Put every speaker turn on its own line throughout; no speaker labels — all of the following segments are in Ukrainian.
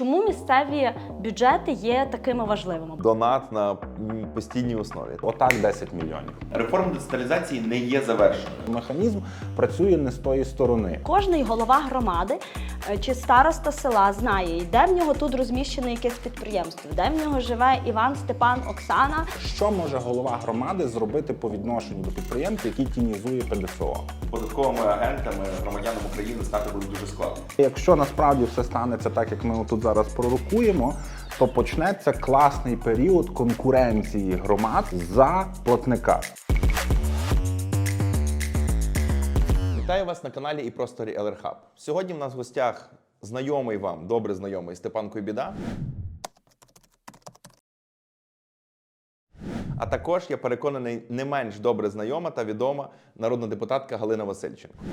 Чому місцеві бюджети є такими важливими?
Донат на постійній основі.
Отак 10 мільйонів.
Реформа децентралізації не є завершеною.
Механізм працює не з тої сторони.
Кожний голова громади е, чи староста села знає, де в нього тут розміщене якесь підприємство, де в нього живе Іван, Степан, Оксана.
Що може голова громади зробити по відношенню до підприємця, який тінізує ПДФО?
Податковими агентами громадянам України стати буде дуже складно.
Якщо насправді все станеться так, як ми тут зараз пророкуємо, то почнеться класний період конкуренції громад за платника.
Вітаю вас на каналі і просторі Елерхаб. Сьогодні в нас в гостях знайомий вам, добре знайомий Степан Койбіда. А також я переконаний, не менш добре знайома та відома народна депутатка Галина Васильченко.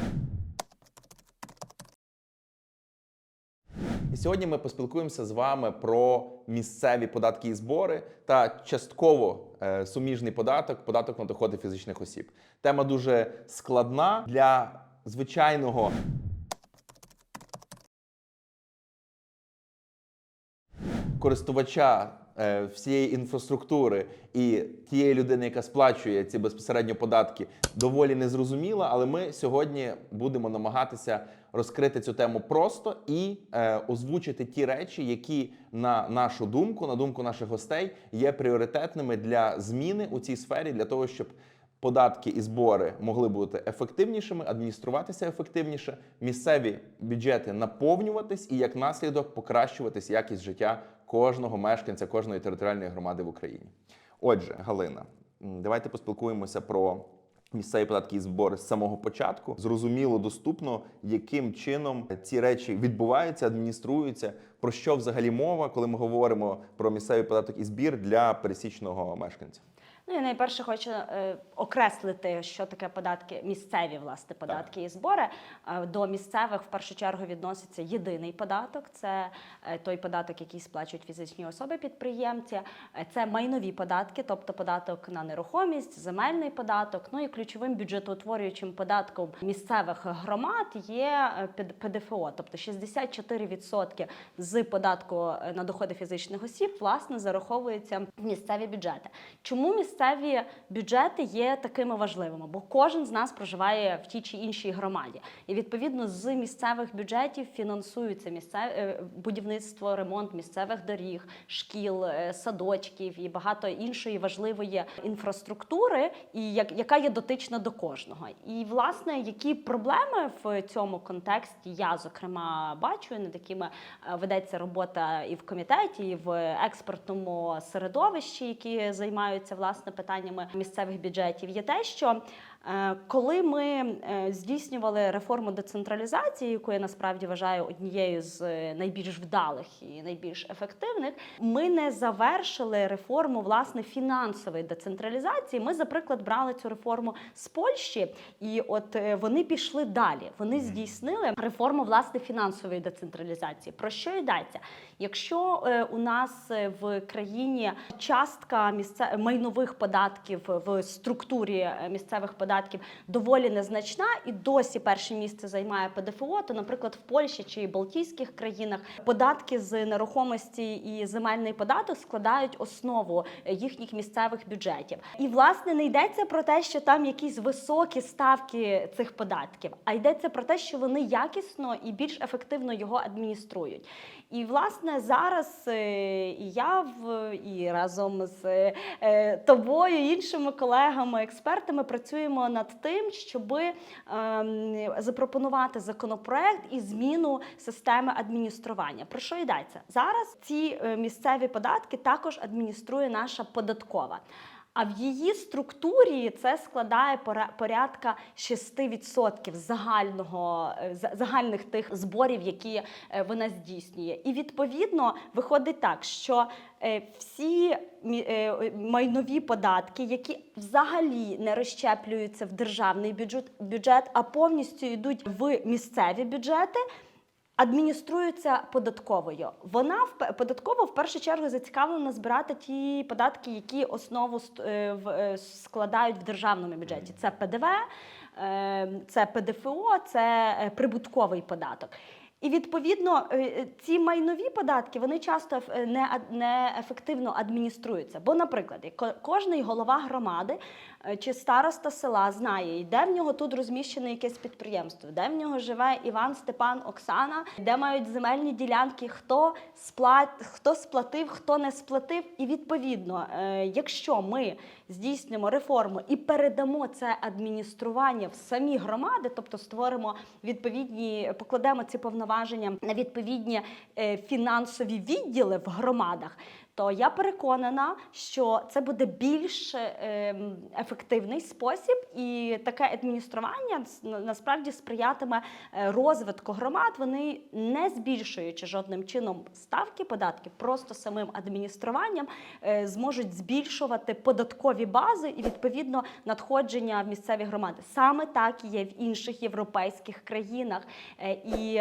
І сьогодні ми поспілкуємося з вами про місцеві податки і збори та частково е, суміжний податок, податок на доходи фізичних осіб. Тема дуже складна для звичайного користувача е, всієї інфраструктури і тієї людини, яка сплачує ці безпосередньо податки, доволі незрозуміла. Але ми сьогодні будемо намагатися розкрити цю тему просто і е, озвучити ті речі, які на нашу думку, на думку наших гостей, є пріоритетними для зміни у цій сфері, для того, щоб податки і збори могли бути ефективнішими, адмініструватися ефективніше, місцеві бюджети наповнюватись і як наслідок покращуватись якість життя кожного мешканця, кожної територіальної громади в Україні. Отже, Галина, давайте поспілкуємося про. Місцеві податки і збори з самого початку зрозуміло, доступно, яким чином ці речі відбуваються, адмініструються. Про що взагалі мова, коли ми говоримо про місцевий податок і збір для пересічного мешканця?
Ну я найперше хочу е, окреслити, що таке податки, місцеві власне податки і збори. Е, до місцевих в першу чергу відноситься єдиний податок. Це е, той податок, який сплачують фізичні особи підприємці. Е, це майнові податки, тобто податок на нерухомість, земельний податок. Ну і ключовим бюджетоутворюючим податком місцевих громад є ПДФО, тобто 64% з податку на доходи фізичних осіб власне зараховуються в місцеві бюджети. Чому місцеві бюджети є такими важливими? Бо кожен з нас проживає в тій чи іншій громаді, і відповідно з місцевих бюджетів фінансується місцеве е, будівництво, ремонт місцевих доріг, шкіл, е, садочків і багато іншої важливої інфраструктури, і як яка є дотична до кожного. І власне, які проблеми в цьому контексті я зокрема бачу, над якими е, ведеться робота і в комітеті, і в експертному середовищі, які займаються власне питаннями місцевих бюджетів, є те, що коли ми е, здійснювали реформу децентралізації, яку я насправді вважаю однією з е, найбільш вдалих і найбільш ефективних, ми не завершили реформу власне фінансової децентралізації. Ми, за приклад, брали цю реформу з Польщі, і от е, вони пішли далі. Вони здійснили реформу власне фінансової децентралізації. Про що йдеться? Якщо е, у нас е, в країні частка місце... майнових податків в структурі е, місцевих податків доволі незначна, і досі перше місце займає ПДФО, то, наприклад, в Польщі чи Балтійських країнах податки з нерухомості і земельний податок складають основу їхніх місцевих бюджетів. І власне не йдеться про те, що там якісь високі ставки цих податків, а йдеться про те, що вони якісно і більш ефективно його адмініструють. І власне зараз е, і я і разом з е, тобою, іншими колегами, експертами працюємо над тим, щоб запропонувати законопроект і зміну системи адміністрування. Про що йдеться зараз? Ці е, місцеві податки також адмініструє наша податкова. А в її структурі це складає порядка 6% загального е, за- загальних тих зборів, які е, вона здійснює. І відповідно виходить так, що е, всі майнові податки, які взагалі не розщеплюються в державний бюджет, бюджет, а повністю йдуть в місцеві бюджети. Адмініструється податковою. Вона в податково в першу чергу зацікавлена збирати ті податки, які основу е, е, складають в державному бюджеті. Це ПДВ, е, це ПДФО, це прибутковий податок. І відповідно е, е, ці майнові податки вони часто еф- не, не ефективно адмініструються. Бо, наприклад, ко- кожний голова громади е, чи староста села знає, де в нього тут розміщене якесь підприємство, де в нього живе Іван, Степан, Оксана, де мають земельні ділянки, хто сплат, хто сплатив, хто не сплатив. І відповідно, е, якщо ми здійснимо реформу і передамо це адміністрування в самі громади, тобто створимо відповідні, покладемо ці повноваження на відповідні е, фінансові відділи в громадах. То я переконана, що це буде більш ем, ефективний спосіб, і таке адміністрування насправді сприятиме е, розвитку громад. Вони не збільшуючи жодним чином ставки податків, просто самим адмініструванням е, зможуть збільшувати податкові бази і відповідно надходження в місцеві громади. Саме так і є в інших європейських країнах. Е, І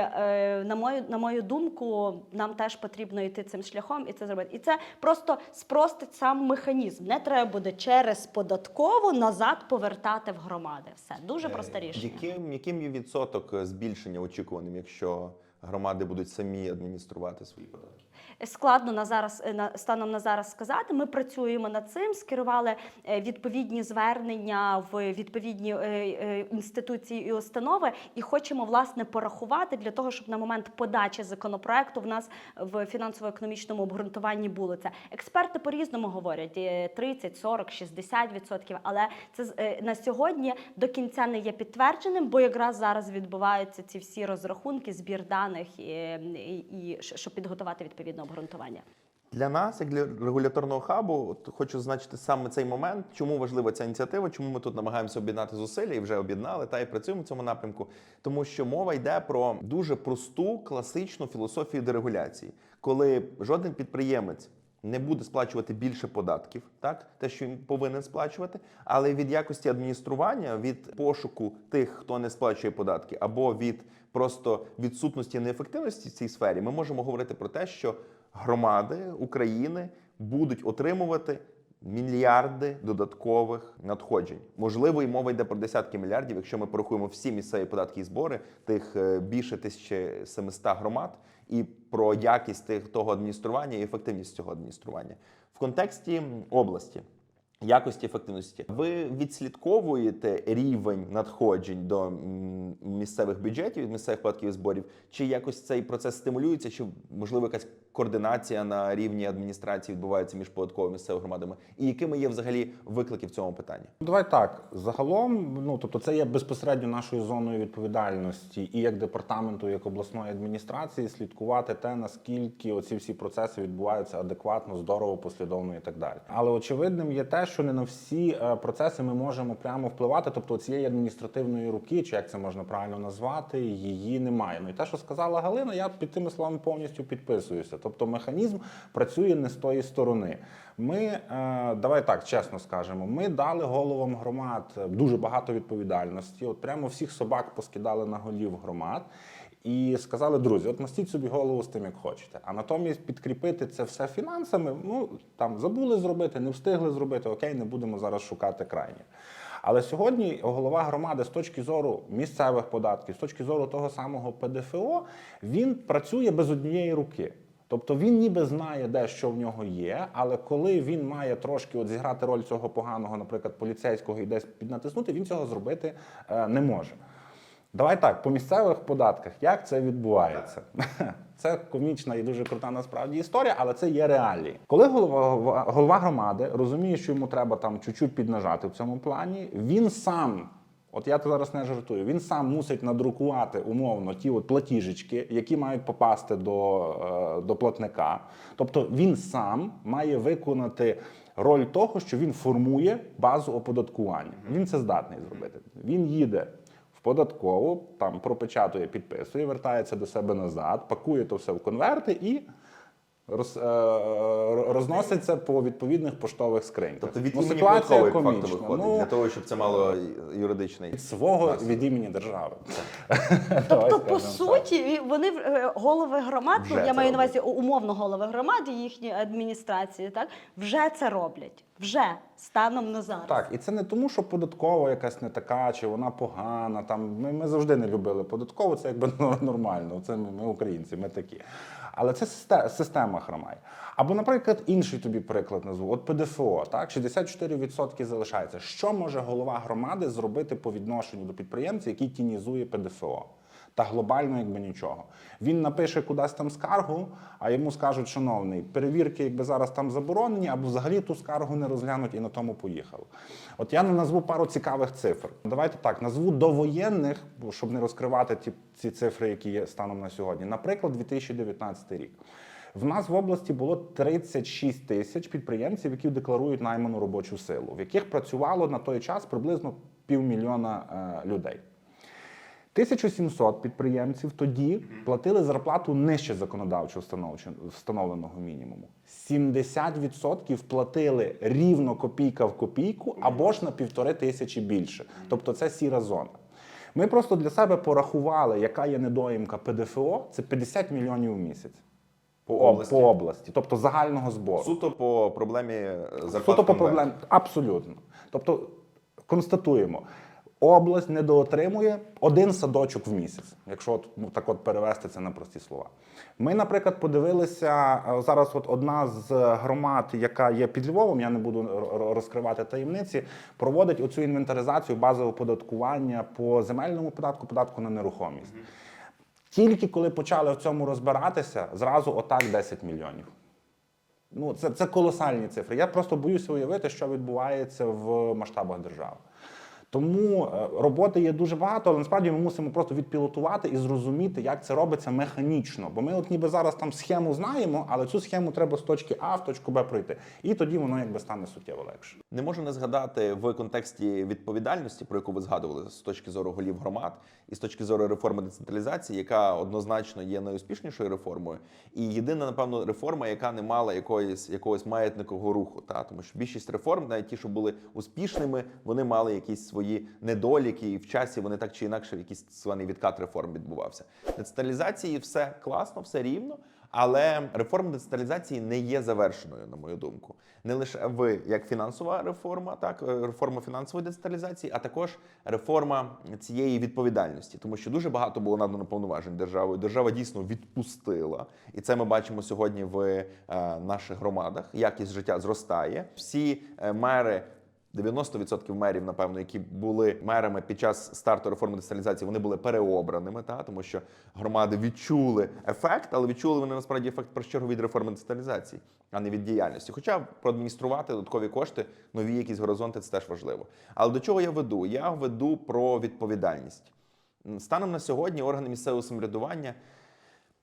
на мою на мою думку, нам теж потрібно йти цим шляхом і це зробити. І це просто спростить сам механізм. Не треба буде через податкову назад повертати в громади. Все дуже просте рішення.
Яким, яким є відсоток е, збільшення очікуваним, якщо громади будуть самі адмініструвати свої податки?
Складно на зараз е, на станом на зараз сказати. Ми працюємо над цим, скерували е, відповідні звернення в відповідні е, е, інституції і установи, і хочемо власне порахувати для того, щоб на момент подачі законопроекту в нас в фінансово-економічному обґрунтуванні було це. Експерти по-різному говорять е, 30, 40, 60 відсотків, але це е, на сьогодні до кінця не є підтвердженим, бо якраз зараз відбуваються ці всі розрахунки, збір даних і, і, і щоб підготувати відповідне обґрунтування.
Для нас, як для регуляторного хабу, от хочу зазначити саме цей момент, чому важлива ця ініціатива, чому ми тут намагаємося об'єднати зусилля і вже об'єднали та і працюємо в цьому напрямку. Тому що мова йде про дуже просту класичну філософію дерегуляції, коли жоден підприємець не буде сплачувати більше податків, так те, що він повинен сплачувати, але від якості адміністрування, від пошуку тих, хто не сплачує податки, або від просто відсутності неефективності в цій сфері, ми можемо говорити про те, що громади України будуть отримувати мільярди додаткових надходжень. Можливо, і мова йде про десятки мільярдів, якщо ми порахуємо всі місцеві податки і збори тих е, більше 1700 громад, і про якість тих того адміністрування і ефективність цього адміністрування в контексті області. Якості ефективності. Ви відслідковуєте рівень надходжень до місцевих бюджетів, від місцевих податків і зборів, чи якось цей процес стимулюється, чи можливо якась координація на рівні адміністрації відбувається між податковими місцевими громадами? І якими є взагалі виклики в цьому питанні?
Давай так. Загалом, ну тобто, це є безпосередньо нашою зоною відповідальності і як департаменту, і як обласної адміністрації, слідкувати те, наскільки оці всі процеси відбуваються адекватно, здорово, послідовно і так далі. Але очевидним є те, що не на всі е, процеси ми можемо прямо впливати. Тобто, цієї адміністративної руки, чи як це можна правильно назвати, її немає. Ну і те, що сказала Галина, я під тими словами повністю підписуюся. Тобто, механізм працює не з тої сторони. Ми е, давай так чесно скажемо. Ми дали головам громад дуже багато відповідальності. От прямо всіх собак поскидали на голів громад. І сказали, друзі, от мастіть собі голову з тим, як хочете. А натомість підкріпити це все фінансами. Ну там забули зробити, не встигли зробити. Окей, не будемо зараз шукати крайнє. Але сьогодні голова громади з точки зору місцевих податків, з точки зору того самого ПДФО, він працює без однієї руки. Тобто він ніби знає, де що в нього є, але коли він має трошки от зіграти роль цього поганого, наприклад, поліцейського і десь піднатиснути, він цього зробити е, не може. Давай так, по місцевих податках, як це відбувається? Це комічна і дуже крута насправді історія, але це є реалії. Коли голова, голова громади розуміє, що йому треба там чуть-чуть піднажати в цьому плані, він сам. От я зараз не жартую. Він сам мусить надрукувати умовно ті от платіжечки, які мають попасти до, е, до платника. Тобто він сам має виконати роль того, що він формує базу оподаткування. Він це здатний зробити. Він їде в податкову, там пропечатує, підписує, вертається до себе назад, пакує то все в конверти і Роз, е, е, розноситься по відповідних поштових скриньках.
Тобто від
Ну,
імені
ситуація
факту
комічна.
виходить,
Ну,
для того, щоб це мало юридичний.
від свого
наслідок.
від імені держави.
Тобто, по суті, вони е, голови громад, ну,
Вже
я маю на увазі умовно голови громад і їхні адміністрації, так вже це роблять. Вже станом на зараз.
Так, і це не тому, що податкова якась не така, чи вона погана. Там ми, ми завжди не любили податкову, це якби ну, нормально. Це ми, ми українці, ми такі. Але це система хромає. Або, наприклад, інший тобі приклад назву. От ПДФО, так, 64% залишається. Що може голова громади зробити по відношенню до підприємця, який тінізує ПДФО? Та глобально, якби нічого. Він напише кудись там скаргу, а йому скажуть, шановний, перевірки, якби зараз там заборонені, або взагалі ту скаргу не розглянуть і на тому поїхали. От я не назву пару цікавих цифр. Давайте так, назву довоєнних, щоб не розкривати ті, ці цифри, які є станом на сьогодні. Наприклад, 2019 рік. В нас в області було 36 тисяч підприємців, які декларують найману робочу силу, в яких працювало на той час приблизно півмільйона е, людей. 1700 підприємців тоді платили зарплату нижче законодавчо встановленого мінімуму. 70% платили рівно копійка в копійку або ж на півтори тисячі більше. Тобто це сіра зона. Ми просто для себе порахували, яка є недоїмка ПДФО. Це 50 мільйонів у місяць.
По області?
По області, тобто загального збору.
Суто по проблемі е, зарплат.
Суто по проблемі. Абсолютно. Тобто, констатуємо, область недоотримує один садочок в місяць, якщо от, ну, так от перевести це на прості слова. Ми, наприклад, подивилися е, зараз. От одна з громад, яка є під Львовом, я не буду розкривати таємниці, проводить оцю інвентаризацію базового податкування по земельному податку, податку на нерухомість. Тільки коли почали в цьому розбиратися, зразу отак 10 мільйонів. Ну, це, це колосальні цифри. Я просто боюся уявити, що відбувається в масштабах держави. Тому е, роботи є дуже багато, але насправді ми мусимо просто відпілотувати і зрозуміти, як це робиться механічно. Бо ми, от ніби зараз там схему знаємо, але цю схему треба з точки А в точку Б пройти. І тоді воно якби стане суттєво легше.
Не можу не згадати в контексті відповідальності, про яку ви згадували з точки зору голів громад і з точки зору реформи децентралізації, яка однозначно є найуспішнішою реформою, і єдина, напевно, реформа, яка не мала якоїсь якогось маятникового руху. Та тому що більшість реформ, навіть ті, що були успішними, вони мали якісь свої недоліки, і в часі вони так чи інакше в якийсь званий відкат реформ відбувався. Децентралізації все класно, все рівно. Але реформа децентралізації не є завершеною, на мою думку. Не лише ви як фінансова реформа, так е, реформа фінансової децентралізації, а також реформа цієї відповідальності, тому що дуже багато було надано повноважень державою. Держава дійсно відпустила, і це ми бачимо сьогодні в е, наших громадах. Якість життя зростає. Всі е, мери 90% мерів, напевно, які були мерами під час старту реформи децентралізації, вони були переобраними, та тому що громади відчули ефект, але відчули вони насправді ефект про чергу від реформи децентралізації, а не від діяльності. Хоча проадмініструвати додаткові кошти, нові якісь горизонти це теж важливо. Але до чого я веду? Я веду про відповідальність. Станом на сьогодні органи місцевого самоврядування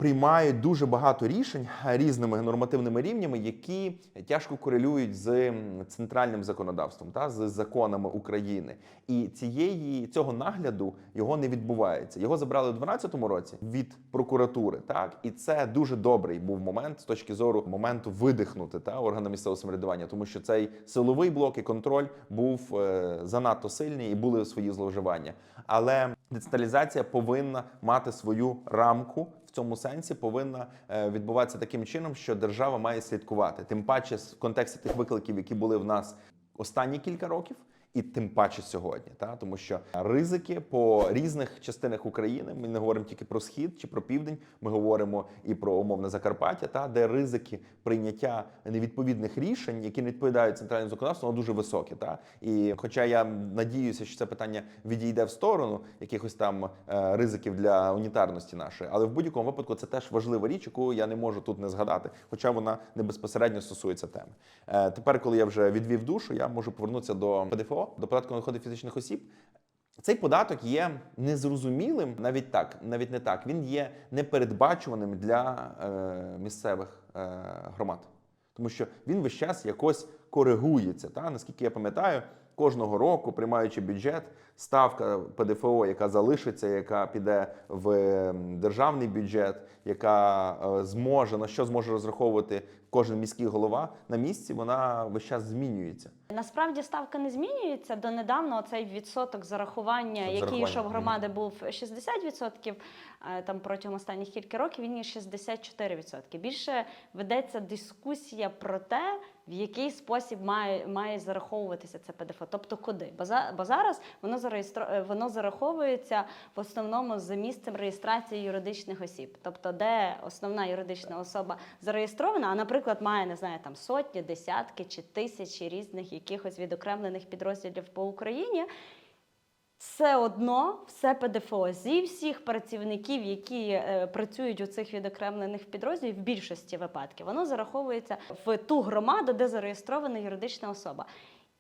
приймають дуже багато рішень різними нормативними рівнями, які тяжко корелюють з центральним законодавством та з законами України. І цієї цього нагляду його не відбувається. Його забрали у 2012 році від прокуратури. Так і це дуже добрий був момент з точки зору моменту видихнути та органам місцевого самоврядування, тому що цей силовий блок і контроль був е, занадто сильний і були свої зловживання. Але децентралізація повинна мати свою рамку. В цьому сенсі повинна е, відбуватися таким чином, що держава має слідкувати. Тим паче в контексті тих викликів, які були в нас останні кілька років, і тим паче сьогодні, та тому що ризики по різних частинах України. Ми не говоримо тільки про схід чи про південь. Ми говоримо і про умовне Закарпаття, та де ризики прийняття невідповідних рішень, які не відповідають центральному законодавству, воно дуже високі. Та і, хоча я надіюся, що це питання відійде в сторону якихось там е, ризиків для унітарності нашої, але в будь-якому випадку це теж важлива річ, яку я не можу тут не згадати, хоча вона не безпосередньо стосується теми. Е, тепер, коли я вже відвів душу, я можу повернутися до ПДФО, до податку на доходи фізичних осіб. Цей податок є незрозумілим, навіть так, навіть не так. Він є непередбачуваним для е, місцевих е, громад, тому що він весь час якось коригується. Та наскільки я пам'ятаю, кожного року, приймаючи бюджет, ставка ПДФО, яка залишиться, яка піде в державний бюджет, яка е, зможе на що зможе розраховувати кожен міський голова на місці, вона весь час змінюється.
Насправді ставка не змінюється. Донедавна цей відсоток зарахування, який
Зарахування,
йшов громади, був 60%, е, там протягом останніх кілька років він є 64%. Більше ведеться дискусія про те, в який спосіб має, має зараховуватися це ПДФО, тобто куди. Бо, за, бо зараз воно зареєстро, е, воно зараховується в основному за місцем реєстрації юридичних осіб, тобто де основна юридична особа зареєстрована, а наприклад, має не знаю там сотні, десятки чи тисячі різних якихось відокремлених підрозділів по Україні. Все одно все ПДФО зі всіх працівників, які е, працюють у цих відокремлених підрозділів, в більшості випадків воно зараховується в ту громаду, де зареєстрована юридична особа.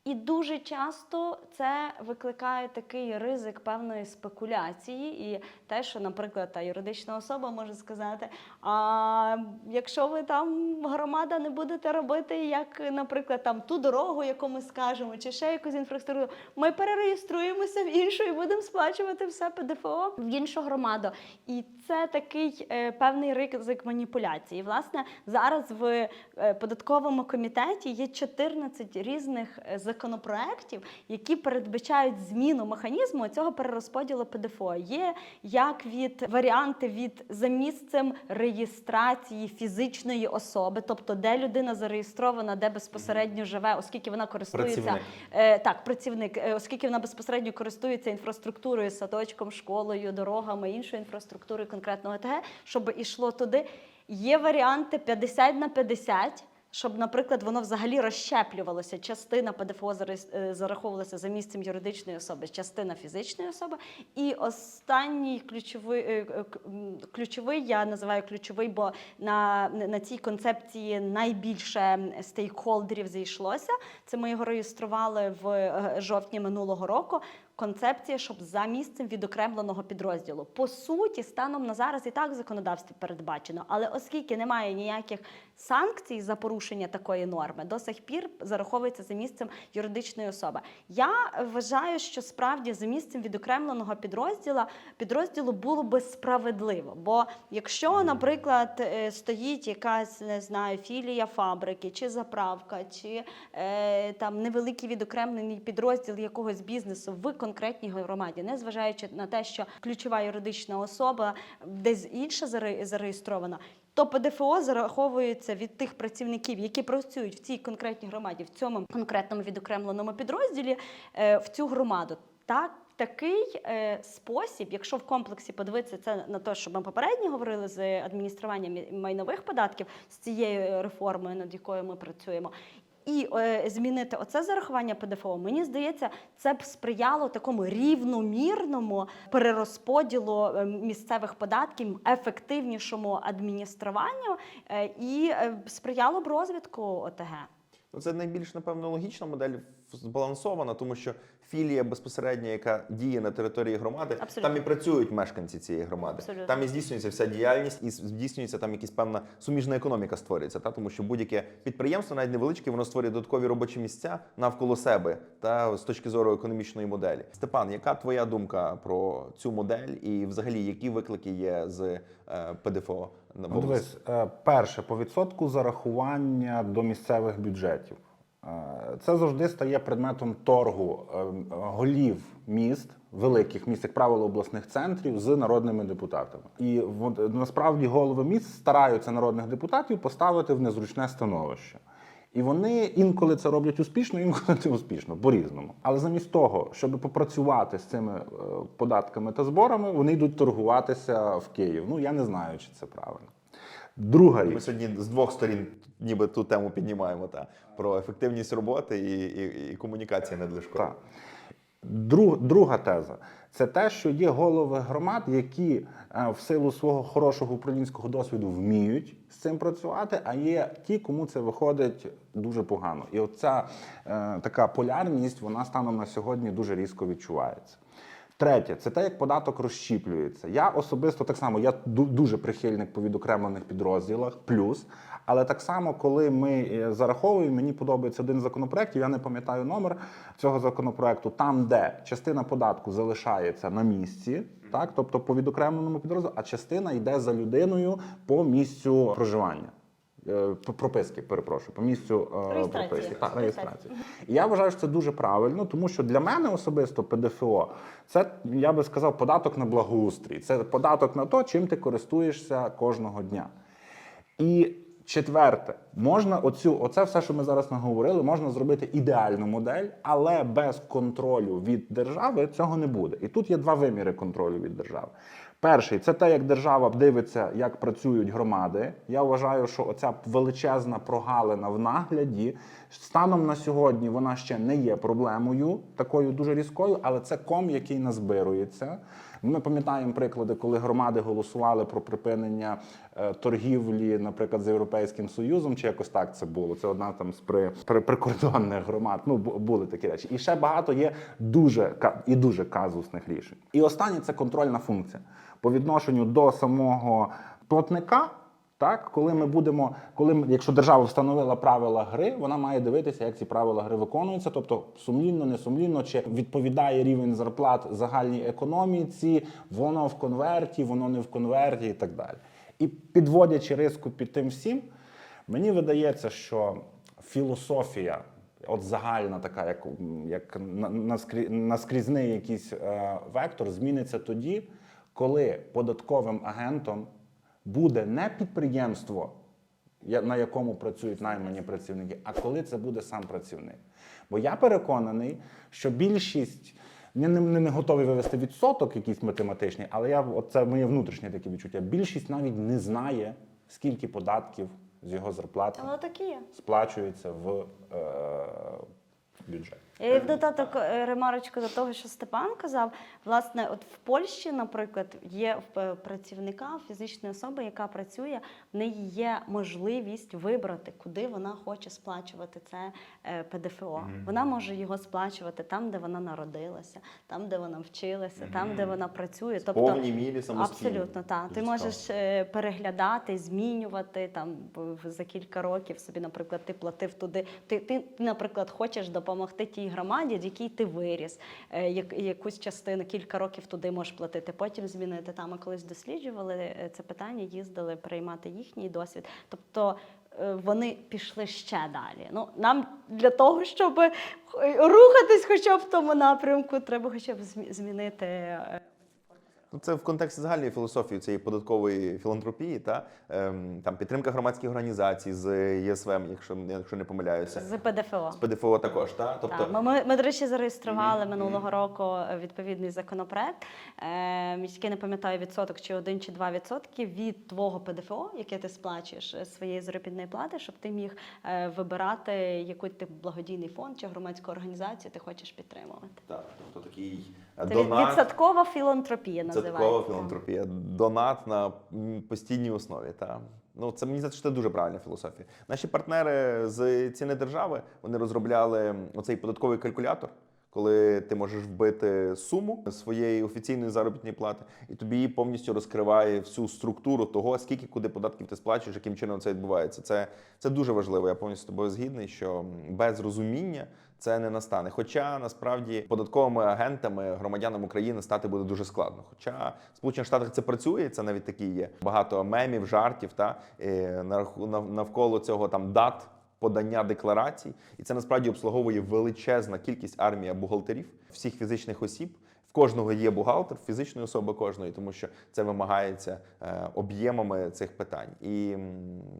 І дуже часто це викликає такий ризик певної спекуляції, і те, що, наприклад, та юридична особа може сказати: а якщо ви там громада не будете робити, як, наприклад, там ту дорогу, яку ми скажемо, чи ще якусь інфраструктуру, ми перереєструємося в іншу і будемо сплачувати все ПДФО в іншу громаду. І це такий е, певний ризик маніпуляції. Власне, зараз в е, податковому комітеті є 14 різних е, законопроєктів, які передбачають зміну механізму цього перерозподілу ПДФО. Є як від варіанти від за місцем реєстрації фізичної особи, тобто де людина зареєстрована, де безпосередньо живе, оскільки вона користується
Працівник.
Е, так, працівник, е, оскільки вона безпосередньо користується інфраструктурою, садочком, школою, дорогами, іншою інфраструктурою конкретного ОТГ, щоб ішло туди. Є варіанти 50 на 50, щоб, наприклад, воно взагалі розщеплювалося. Частина ПДФО е, зараховувалася за місцем юридичної особи, частина фізичної особи. І останній ключовий, е, е, ключовий, я називаю ключовий, бо на, на цій концепції найбільше стейкхолдерів зійшлося. Це ми його реєстрували в жовтні минулого року. Концепція, щоб за місцем відокремленого підрозділу. По суті, станом на зараз і так в законодавстві передбачено, але оскільки немає ніяких санкцій за порушення такої норми, до сих пір зараховується за місцем юридичної особи. Я вважаю, що справді за місцем відокремленого підрозділа підрозділу було би справедливо. Бо якщо, наприклад, е, стоїть якась не знаю, філія фабрики, чи заправка, чи е, там невеликий відокремлений підрозділ якогось бізнесу в конкретній громаді, не зважаючи на те, що ключова юридична особа десь інша зареєстрована. То ПДФО зараховується від тих працівників, які працюють в цій конкретній громаді, в цьому конкретному відокремленому підрозділі е, в цю громаду. Так, такий е, спосіб, якщо в комплексі подивитися це на те, що ми попередньо говорили з адмініструванням майнових податків з цією реформою, над якою ми працюємо. І е, змінити оце зарахування ПДФО, мені здається, це б сприяло такому рівномірному перерозподілу е, місцевих податків, ефективнішому адмініструванню е, і е, сприяло б розвитку ОТГ.
Ну, це найбільш напевно логічна модель збалансована, тому що філія безпосередньо, яка діє на території громади,
Абсолютно.
там і працюють мешканці цієї громади.
Абсолютно.
Там і здійснюється вся діяльність, і здійснюється там якась певна суміжна економіка створюється. Та тому що будь-яке підприємство, навіть невеличке, воно створює додаткові робочі місця навколо себе та з точки зору економічної моделі. Степан, яка твоя думка про цю модель і взагалі які виклики є з е, ПДФО на
Ну, дивись, е, перше, по відсотку зарахування до місцевих бюджетів. Е, Це завжди стає предметом торгу е, голів міст, великих міст, як правило, обласних центрів з народними депутатами. І вон- насправді голови міст стараються народних депутатів поставити в незручне становище. І вони інколи це роблять успішно, інколи не успішно, по-різному. Але замість того, щоб попрацювати з цими е, податками та зборами, вони йдуть торгуватися в Київ. Ну я не знаю, чи це правильно. Друга
Ми сьогодні з двох сторін ніби ту тему піднімаємо та про ефективність роботи і, і, і комунікації надлишково.
Так. Друг, друга теза це те, що є голови громад, які е, в силу свого хорошого управлінського досвіду вміють з цим працювати, а є ті, кому це виходить дуже погано. І оця е, така полярність, вона станом на сьогодні дуже різко відчувається. Третє, це те, як податок розщіплюється. Я особисто так само, я дуже прихильник по відокремлених підрозділах, плюс. Але так само, коли ми е, зараховуємо, мені подобається один з законопроєктів, я не пам'ятаю номер цього законопроекту, там, де частина податку залишається на місці, так, тобто по відокремленому підрозділу, а частина йде за людиною по місцю проживання. Е, Прописки, перепрошую, по місцю е,
Реєстрації.
прописки. Так,
Реєстрації.
реєстрації. І я вважаю, що це дуже правильно, тому що для мене особисто ПДФО це я би сказав податок на благоустрій. Це податок на те, чим ти користуєшся кожного дня. І четверте, можна оцю, оце все, що ми зараз наговорили, можна зробити ідеальну модель, але без контролю від держави цього не буде. І тут є два виміри контролю від держави. Перший це те, як держава дивиться, як працюють громади. Я вважаю, що оця величезна прогалина в нагляді станом на сьогодні вона ще не є проблемою такою дуже різкою, але це ком, який назбирується. Ми пам'ятаємо приклади, коли громади голосували про припинення е, торгівлі, наприклад, з Європейським Союзом, чи якось так це було. Це одна там з при, при, прикордонних громад. Ну були такі речі. І ще багато є дуже і дуже казусних рішень. І останнє це контрольна функція по відношенню до самого платника. Так, коли ми будемо, коли якщо держава встановила правила гри, вона має дивитися, як ці правила гри виконуються, тобто сумлінно, не сумлінно, чи відповідає рівень зарплат загальній економіці, воно в конверті, воно не в конверті і так далі. І підводячи риску під тим всім, мені видається, що філософія, от загальна така, як, як наскрізний якийсь е, вектор, зміниться тоді, коли податковим агентом буде не підприємство, на якому працюють наймані працівники, а коли це буде сам працівник. Бо я переконаний, що більшість. Я не, не, не готовий вивести відсоток якийсь математичний, але я це моє внутрішнє таке відчуття. Більшість навіть не знає, скільки податків з його зарплати сплачується в е, бюджет.
І в додаток е, ремарочку до того, що Степан казав, власне, от в Польщі, наприклад, є в е, працівника фізичної особи, яка працює, в неї є можливість вибрати, куди вона хоче сплачувати це е, ПДФО. Вона може його сплачувати там, де вона народилася, там, де вона вчилася, там, де вона працює. Тобто,
повній мірі самостійно.
Абсолютно, так. Ти можеш переглядати, змінювати там за кілька років собі, наприклад, ти платив туди. Ти, ти, наприклад, хочеш допомогти тій громаді, в якій ти виріс, е, як, якусь частину кілька років туди можеш платити, потім змінити. Там ми колись досліджували е, це питання, їздили приймати їхній досвід. Тобто. е, Вони пішли ще далі. Ну нам для того, щоб рухатись, хоча б в тому напрямку, треба хоча б змі- змінити
Ну, це в контексті загальної філософії цієї податкової філантропії, та ем, там підтримка громадських організацій з ЄСВМ, якщо якщо не помиляюся,
з ПДФО.
з ПДФО також. Та тобто
Так, ми, ми, ми, до речі, зареєстрували минулого року е, відповідний законопроект. Е, міський не пам'ятаю відсоток, чи один, чи два відсотки від твого ПДФО, яке ти сплачуєш е, своєї заробітної плати, щоб ти міг е, вибирати, який ти благодійний фонд чи громадську організацію ти хочеш підтримувати.
Так, тобто такий донат,
відсоткова філантропія називається.
відсоткова філантропія, донат на постійній основі. Та. Ну, це мені здається, що це дуже правильна філософія. Наші партнери з ціни держави вони розробляли оцей податковий калькулятор. Коли ти можеш вбити суму своєї офіційної заробітної плати, і тобі її повністю розкриває всю структуру того, скільки куди податків ти сплачуєш, яким чином це відбувається. Це, це дуже важливо. Я повністю з тобою згідний, що без розуміння це не настане. Хоча насправді податковими агентами громадянам України стати буде дуже складно. Хоча в Сполучених Штатах це працює, це навіть такі є багато мемів, жартів та навколо цього там дат. Подання декларацій, і це насправді обслуговує величезна кількість армія бухгалтерів, всіх фізичних осіб. В кожного є бухгалтер, фізичної особи кожної, тому що це вимагається е, об'ємами цих питань. І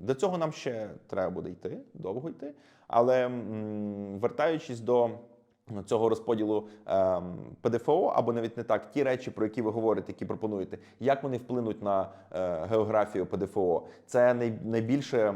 до цього нам ще треба буде йти, довго йти. Але вертаючись до цього розподілу ем, ПДФО, або навіть не так, ті речі, про які ви говорите, які пропонуєте, як вони вплинуть на е, географію ПДФО, це найбільше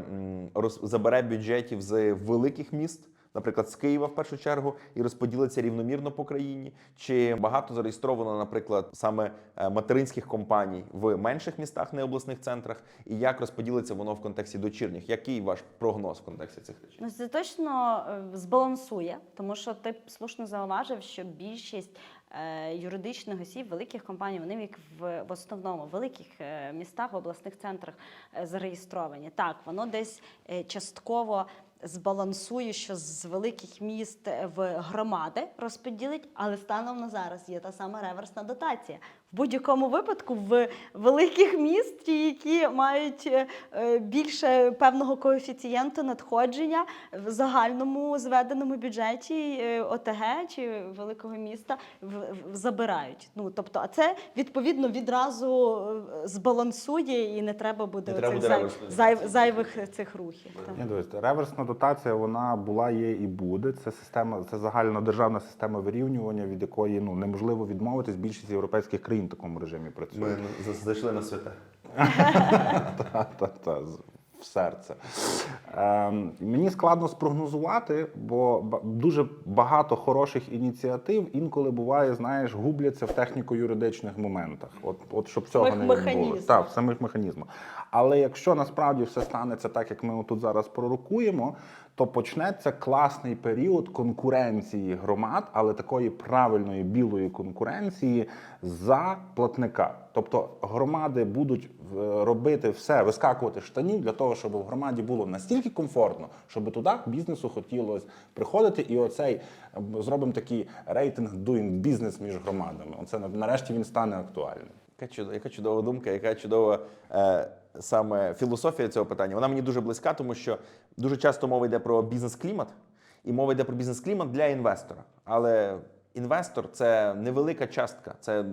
забере бюджетів з великих міст. Наприклад, з Києва в першу чергу і розподілиться рівномірно по країні, чи багато зареєстровано, наприклад, саме е, материнських компаній в менших містах, не обласних центрах, і як розподілиться воно в контексті дочірніх? Який ваш прогноз в контексті цих речей?
Ну, це точно е, збалансує, тому що ти слушно зауважив, що більшість е, юридичних осіб, великих компаній, вони як в, в основному в великих містах, в обласних центрах зареєстровані. Так, воно десь частково збалансує, що з великих міст в громади розподілить, але станом на зараз є та сама реверсна дотація. В будь-якому випадку в великих міст, ті, які мають е, більше певного коефіцієнту надходження в загальному зведеному бюджеті е, ОТГ чи великого міста забирають. Ну тобто, а це відповідно відразу е, збалансує і не треба буде
Не треба буде
зай- зай- зайвих цих рухів.
Ні, дивіться, реверсна дотація вона була, є і буде. Це система, це загальнодержавна система вирівнювання, від якої ну неможливо відмовитись. Більшість європейських країн в такому режимі працює.
Ми зайшли на святе.
та, та, та, в серце. Ем, мені складно спрогнозувати, бо дуже багато хороших ініціатив інколи буває, знаєш, губляться в техніко-юридичних моментах. От, от щоб цього не відбулося. Так, в самих механізмах. Але якщо насправді все станеться так, як ми тут зараз пророкуємо, то почнеться класний період конкуренції громад, але такої правильної білої конкуренції за платника. Тобто громади будуть е, робити все, вискакувати штанів для того, щоб в громаді було настільки комфортно, щоб туди бізнесу хотілося приходити, і оцей е, зробимо такий рейтинг doing business між громадами. Оце на- нарешті він стане актуальним.
Яка чудова, яка чудова думка, яка чудова е, саме філософія цього питання. Вона мені дуже близька, тому що дуже часто мова йде про бізнес-клімат, і мова йде про бізнес-клімат для інвестора. Але інвестор це невелика частка. Це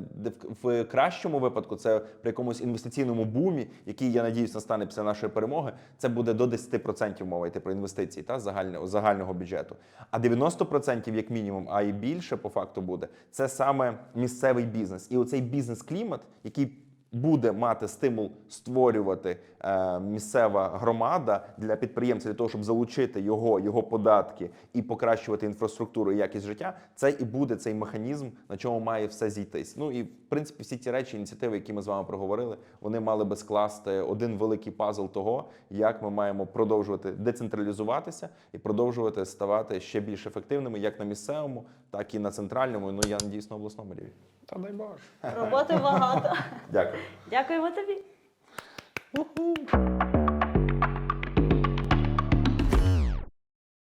в кращому випадку, це при якомусь інвестиційному бумі, який я надіюсь настане після нашої перемоги. Це буде до 10% мова йти про інвестиції та загального загального бюджету. А 90% як мінімум, а і більше по факту буде. Це саме місцевий бізнес. І оцей бізнес-клімат, який буде мати стимул створювати е, місцева громада для підприємця для того, щоб залучити його, його податки і покращувати інфраструктуру і якість життя. Це і буде цей механізм, на чому має все зійтись. Ну і в принципі всі ці речі, ініціативи, які ми з вами проговорили, вони мали би скласти один великий пазл того, як ми маємо продовжувати децентралізуватися і продовжувати ставати ще більш ефективними, як на місцевому, так і на центральному. Ну я надіюсь на обласному рівні.
Та дай Боже.
Роботи багато.
Дякую.
Дякуємо тобі.